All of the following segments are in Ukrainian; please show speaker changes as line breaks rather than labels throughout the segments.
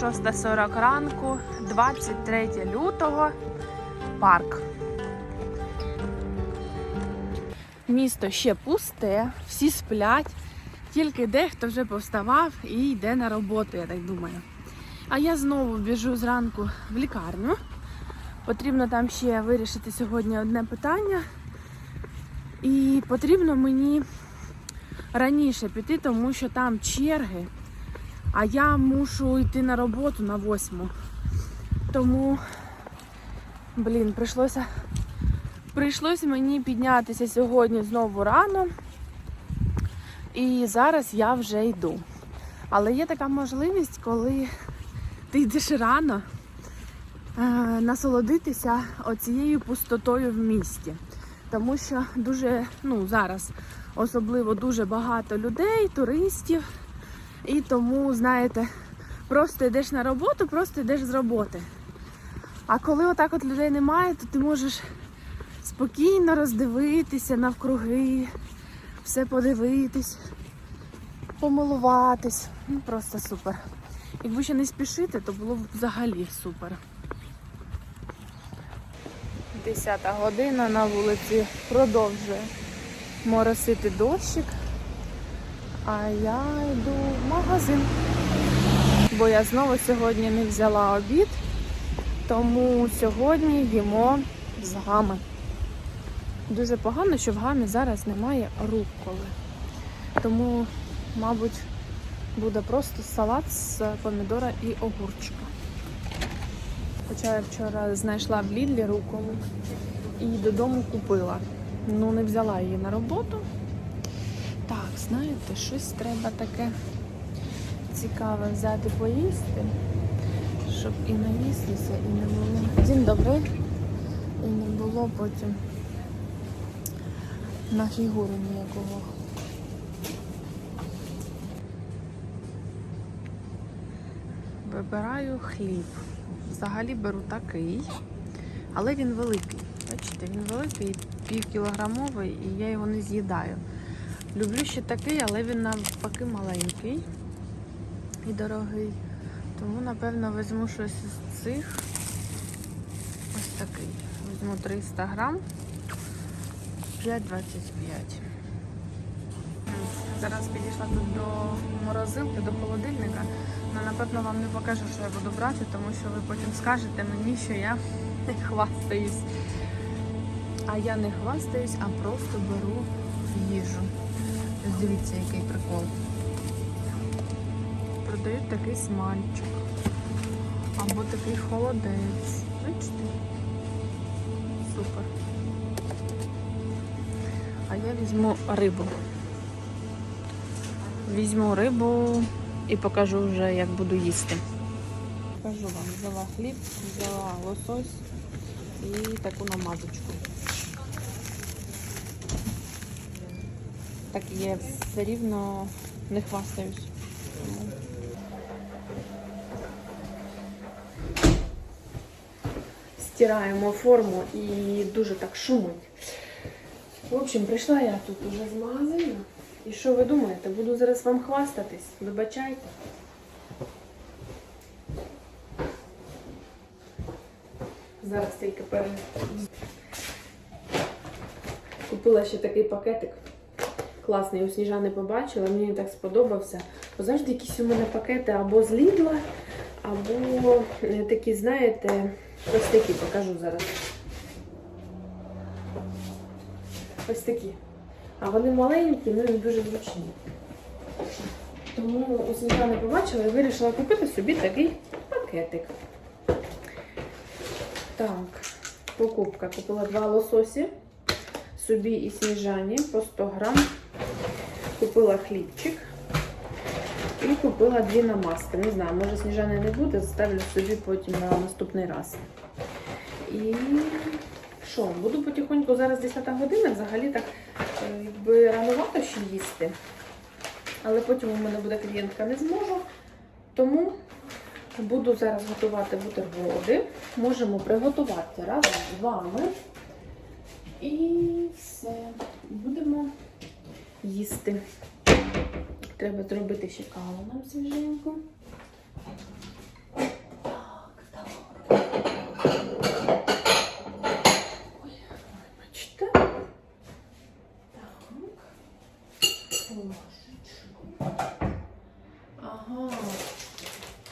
6.40 ранку, 23 лютого, парк. Місто ще пусте, всі сплять, тільки дехто вже повставав і йде на роботу, я так думаю. А я знову біжу зранку в лікарню. Потрібно там ще вирішити сьогодні одне питання. І потрібно мені раніше піти, тому що там черги, а я мушу йти на роботу на восьму. Тому, блін, прийшлося, прийшлося мені піднятися сьогодні знову рано. І зараз я вже йду. Але є така можливість, коли ти йдеш рано, е, насолодитися оцією пустотою в місті. Тому що дуже, ну зараз особливо дуже багато людей, туристів. І тому, знаєте, просто йдеш на роботу, просто йдеш з роботи. А коли отак от людей немає, то ти можеш спокійно роздивитися навкруги, все подивитись, помилуватись. Ну, просто супер. Якби ще не спішити, то було б взагалі супер. Десята година на вулиці продовжує моросити дощик. А я йду в магазин. Бо я знову сьогодні не взяла обід, тому сьогодні їмо з гами. Дуже погано, що в гамі зараз немає руколи. Тому, мабуть, буде просто салат з помідора і огурчика. Хоча я вчора знайшла в Лідлі руколу і додому купила. Ну, не взяла її на роботу. Знаєте, щось треба таке цікаве взяти поїсти, щоб і наїстися, і не було. День добрий. І не було потім на фігуру ніякого. Вибираю хліб. Взагалі беру такий, але він великий. Бачите, він великий, півкілограмовий, і я його не з'їдаю. Люблю ще такий, але він навпаки маленький і дорогий. Тому, напевно, візьму щось з цих. Ось такий. Візьму 300 грам. 5,25. Зараз підійшла тут до морозилки, до холодильника. Ну, напевно, вам не покажу, що я буду брати, тому що ви потім скажете мені, що я не хвастаюсь. А я не хвастаюсь, а просто беру їжу. Дивіться, який прикол. Продають такий смальчик. Або такий холодець. Бачите? Супер. А я візьму рибу. Візьму рибу і покажу вже, як буду їсти. Покажу вам, взяла хліб, взяла лосось і таку намазочку. Так є, все рівно не хвастаюсь. Стираємо форму і дуже так шумить. В общем, прийшла я тут уже з магазину. І що ви думаєте? Буду зараз вам хвастатись. Вибачайте. Зараз тільки пере... Купила ще такий пакетик. Класний, у Сніжани побачила, мені так сподобався. Бо завжди якісь у мене пакети або з Лідла, або е, такі, знаєте, ось такі покажу зараз. Ось такі. А вони маленькі, ну і дуже зручні. Тому у Сніжани побачила і вирішила купити собі такий пакетик. Так, покупка. Купила два лососі собі і сніжані по 100 грам. Купила хлібчик і купила дві намазки. Не знаю, може сніжани не буде, заставлю собі потім на наступний раз. І що, буду потихоньку, зараз 10 година, взагалі так е, якби ранувато ще їсти. Але потім у мене буде клієнтка, не зможу. Тому буду зараз готувати бутерброди. Можемо приготувати разом з вами. І все. Будемо їсти. Треба зробити ще каву нам свіженьку.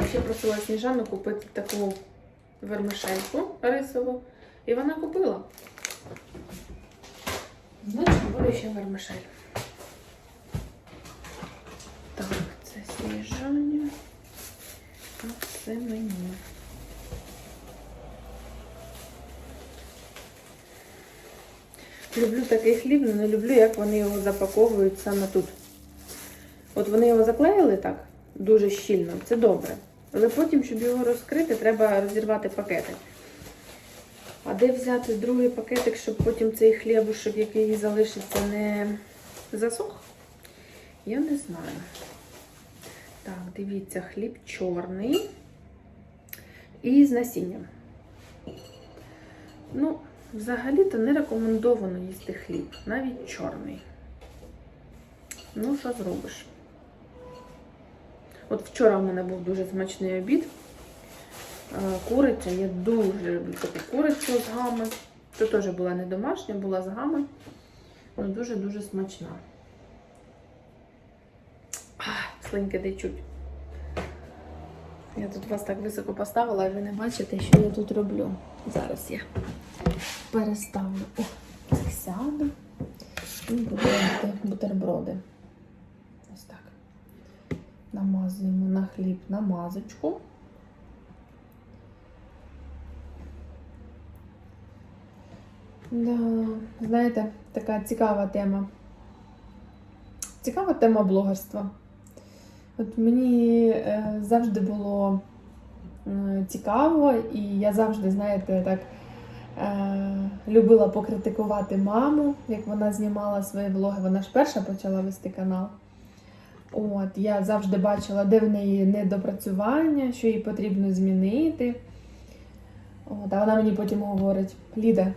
Ще просила сніжану купити таку вермишельку рисову. І вона купила. Значить, буде ще вермишель. Це А це мені. Люблю такий хліб, але не люблю, як вони його запаковують саме тут. От вони його заклеїли так, дуже щільно, це добре. Але потім, щоб його розкрити, треба розірвати пакети. А де взяти другий пакетик, щоб потім цей хлібушок, який залишиться, не засох? Я не знаю. Так, дивіться, хліб чорний і з насінням. Ну, взагалі-то не рекомендовано їсти хліб, навіть чорний. Ну, що зробиш? От вчора в мене був дуже смачний обід. Е, Куриця, я дуже люблю таку курицю з гами. Це теж була не домашня, була з гами. Ну, дуже-дуже смачна. А, слиньки течуть. Я тут вас так високо поставила, і ви не бачите, що я тут роблю. Зараз я переставлю. О, сяду. І буду робити бутерброди. Ось так. Намазуємо на хліб намазочку. Да, знаєте, така цікава тема. Цікава тема блогерства. От мені е, завжди було е, цікаво, і я завжди, знаєте, так е, любила покритикувати маму, як вона знімала свої влоги. Вона ж перша почала вести канал. От, я завжди бачила, де в неї недопрацювання, що їй потрібно змінити. От, а вона мені потім говорить: Ліда,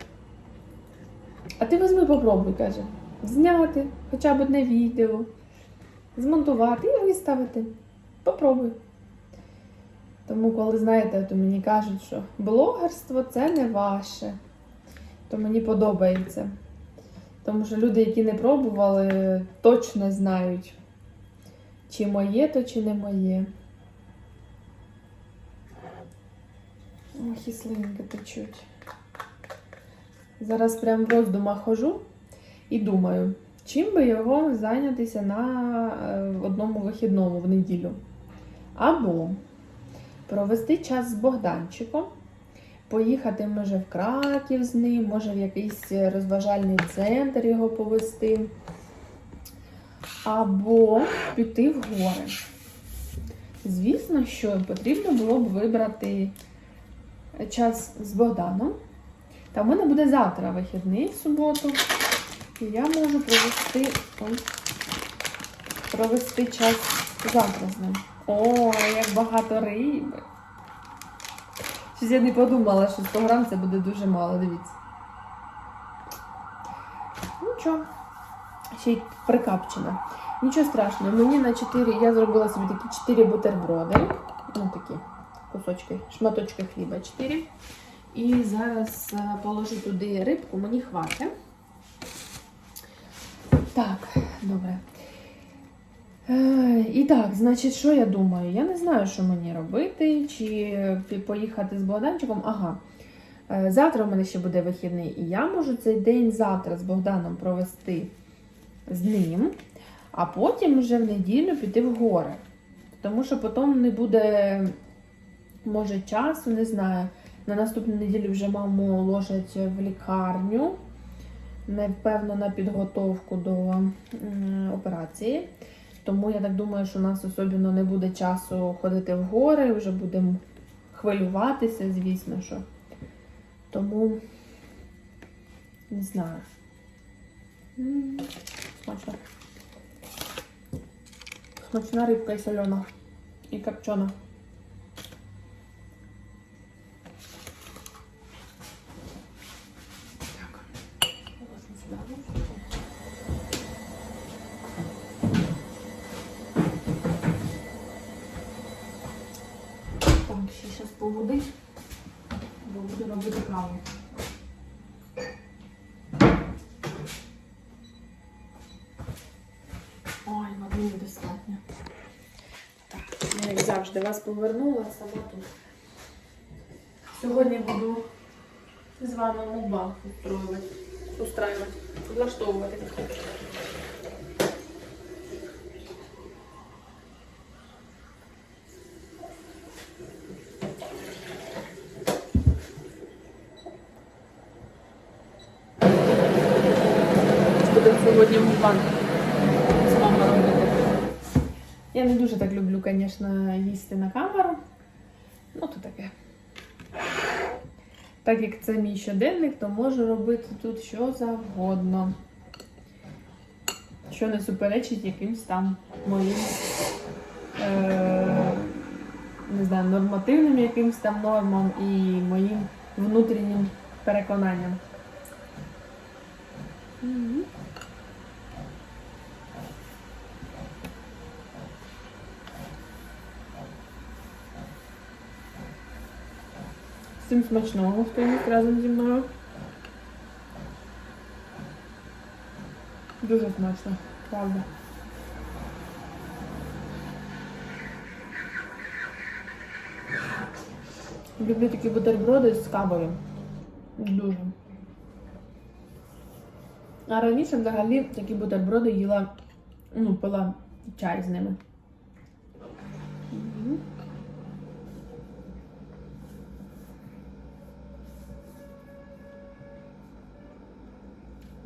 а ти візьми попробуй, каже, зняти хоча б одне відео, змонтувати і виставити. Попробуй. Тому, коли знаєте, то мені кажуть, що блогерство це не ваше, то мені подобається. Тому що люди, які не пробували, точно знають, чи моє, то чи не моє. Ох, і слинки течуть. Зараз прям в роздумах хожу і думаю, чим би його зайнятися на е, одному вихідному в неділю. Або провести час з Богданчиком, поїхати, може, в Краків з ним, може в якийсь розважальний центр його повести. Або піти в гори. Звісно, що потрібно було б вибрати час з Богданом. Та в мене буде завтра вихідний в суботу. І я можу провести, ой, провести час завтра з ним. О, як багато риби. Щось я не подумала, що 100 грам це буде дуже мало, дивіться. Нічого. Ще й прикапчена. Нічого страшного, мені на 4, я зробила собі такі 4 бутерброди. Ну такі кусочки, шматочки хліба 4. І зараз е, положу туди рибку, мені хватить. Так, добре. Е, і так, значить, що я думаю? Я не знаю, що мені робити, чи поїхати з Богданчиком. Ага. Е, Завтра в мене ще буде вихідний, і я можу цей день завтра з Богданом провести з ним, а потім вже в неділю піти в гори. Тому що потім не буде, може, часу, не знаю. На наступну неділю вже маму ложать в лікарню, напевно, на підготовку до операції. Тому я так думаю, що у нас особливо не буде часу ходити в гори, вже будемо хвилюватися, звісно що. Тому не знаю. М. Смачна рибка і солена. І копчена. Як завжди вас повернула в тут. Сьогодні буду з вами мукбанку устроювати, устраювати, влаштовувати. Буде сьогодні мукбанк з вами робити. Я не дуже так люблю, звісно, їсти на камеру. Ну, то таке. Так як це мій щоденник, то можу робити тут що завгодно. Що не суперечить якимсь там моїм е- не знаю, нормативним якимсь там нормам і моїм внутрішнім переконанням. Всім смачного, їсть разом зі мною. Дуже смачно, правда. Люблю такі бутерброди з кавою. Дуже. А раніше взагалі такі бутерброди їла, ну, пила чай з ними.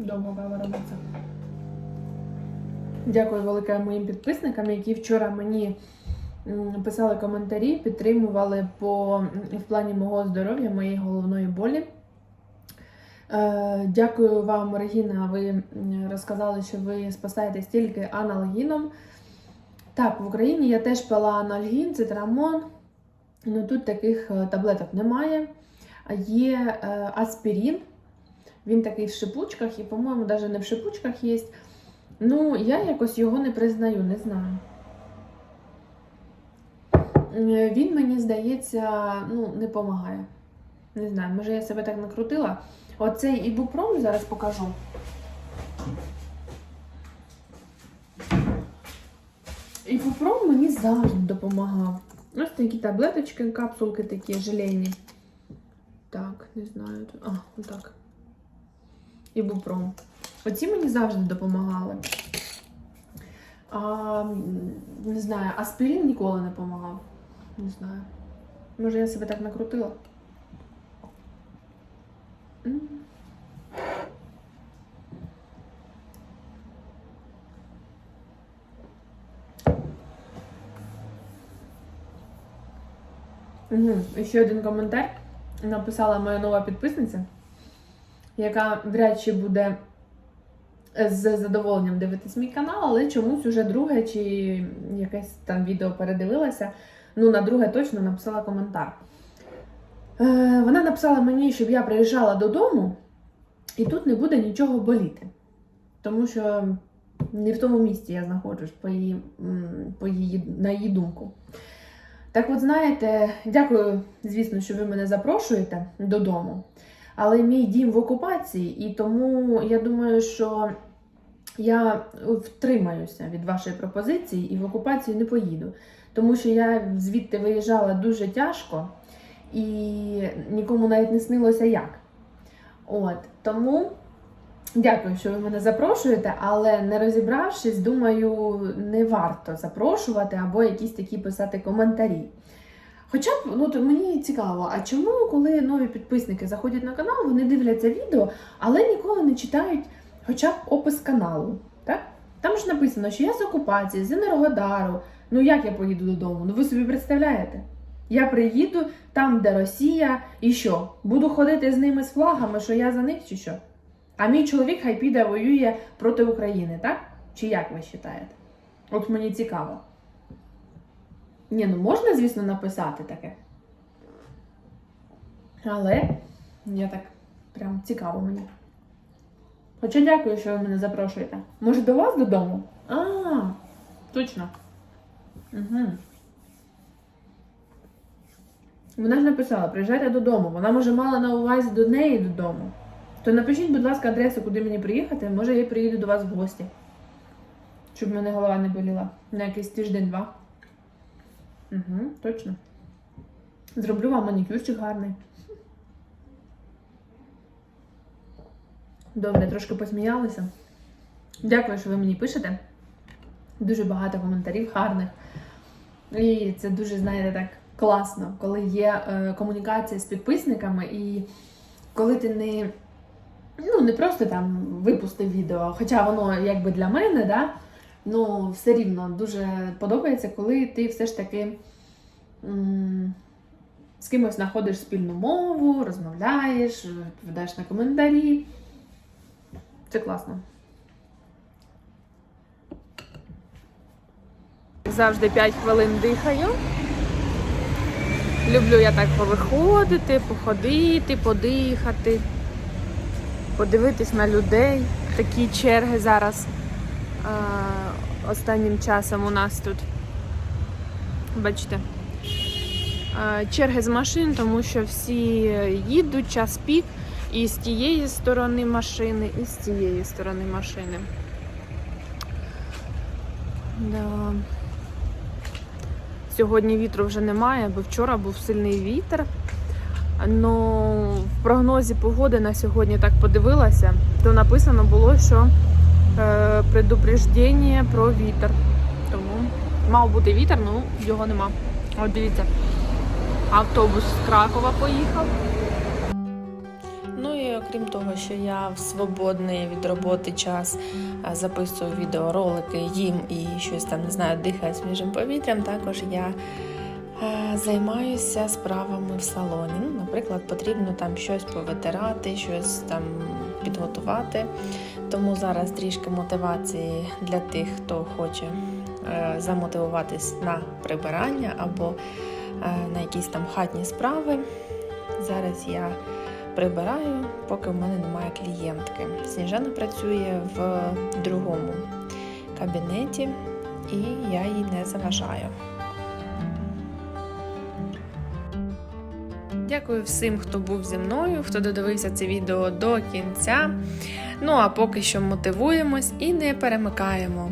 Довго робиться. Дякую велике моїм підписникам, які вчора мені писали коментарі, підтримували по в плані мого здоров'я, моєї головної болі. Е, Дякую вам, Регіна. Ви розказали, що ви спасаєтесь тільки аналгіном. Так, в Україні я теж пила анальгін, цитрамон. Ну тут таких е, таблеток немає. Є е, аспірин. Він такий в шипучках, і, по-моєму, навіть не в шипучках є. Ну, я якось його не признаю, не знаю. Він, мені здається, ну, не допомагає. Не знаю, може я себе так накрутила. Оцей ібупром зараз покажу. Ібупром мені завжди допомагав. Ось такі таблеточки, капсулки такі желейні. Так, не знаю. А, отак. Ібупром. Оці мені завжди допомагали. А, не знаю, аспірин ніколи не допомагав. Не знаю. Може, я себе так накрутила. Угу. І ще один коментар написала моя нова підписниця, яка вряд чи буде з задоволенням дивитись мій канал, але чомусь уже друге чи якесь там відео передивилася. Ну, на друге точно написала коментар. Е, вона написала мені, щоб я приїжджала додому, і тут не буде нічого боліти. Тому що не в тому місці я знаходжусь, по її, по її, на її думку. Так от, знаєте, дякую, звісно, що ви мене запрошуєте додому. Але мій дім в окупації, і тому я думаю, що я втримаюся від вашої пропозиції і в окупацію не поїду. Тому що я звідти виїжджала дуже тяжко і нікому навіть не снилося як. От, тому дякую, що ви мене запрошуєте, але не розібравшись, думаю, не варто запрошувати або якісь такі писати коментарі. Хоча б ну, то мені цікаво, а чому, коли нові підписники заходять на канал, вони дивляться відео, але ніколи не читають хоча б опис каналу. Так? Там ж написано, що я з окупації, з Енергодару. Ну як я поїду додому? Ну ви собі представляєте? Я приїду там, де Росія, і що? Буду ходити з ними з флагами, що я за них чи що? А мій чоловік хай піде воює проти України, так? Чи як ви вважаєте? От мені цікаво. Ні, ну можна, звісно, написати таке. Але я так прям цікаво мені. Хоча дякую, що ви мене запрошуєте. Може, до вас додому? А, точно. Угу. Вона ж написала, приїжджайте додому. Вона може мала на увазі до неї додому. То напишіть, будь ласка, адресу, куди мені приїхати. Може, я приїду до вас в гості. Щоб мене голова не боліла. На якийсь тиждень-два. Угу, точно. Зроблю вам манікюрчик гарний. Добре, трошки посміялися. Дякую, що ви мені пишете. Дуже багато коментарів гарних. І це дуже, знаєте, так класно, коли є е, комунікація з підписниками, і коли ти не, ну, не просто там випустив відео, хоча воно якби для мене, да, ну все рівно дуже подобається, коли ти все ж таки з кимось знаходиш спільну мову, розмовляєш, відповідаєш на коментарі. Це класно. Завжди 5 хвилин дихаю. Люблю я так повиходити, походити, подихати, подивитись на людей. Такі черги зараз а, останнім часом у нас тут. Бачите, черги з машин, тому що всі їдуть, час пік, і з тієї сторони машини, і з цієї сторони машини. Да. Сьогодні вітру вже немає, бо вчора був сильний вітер. Ну, в прогнозі погоди на сьогодні так подивилася, то написано було, що предупреждення про вітер. Тому мав бути вітер, ну його нема. От дивіться, автобус з Кракова поїхав. Ну і окрім того, що я в свободний від роботи час записую відеоролики їм і щось там не знаю, дихаю свіжим повітрям, також я е, займаюся справами в салоні. Ну, наприклад, потрібно там щось повитирати, щось там підготувати. Тому зараз трішки мотивації для тих, хто хоче е, замотивуватись на прибирання або е, на якісь там хатні справи. Зараз я прибираю, поки в мене немає клієнтки. Сніжана працює в другому кабінеті, і я їй не заважаю. Дякую всім, хто був зі мною, хто додивився це відео до кінця. Ну а поки що мотивуємось і не перемикаємо.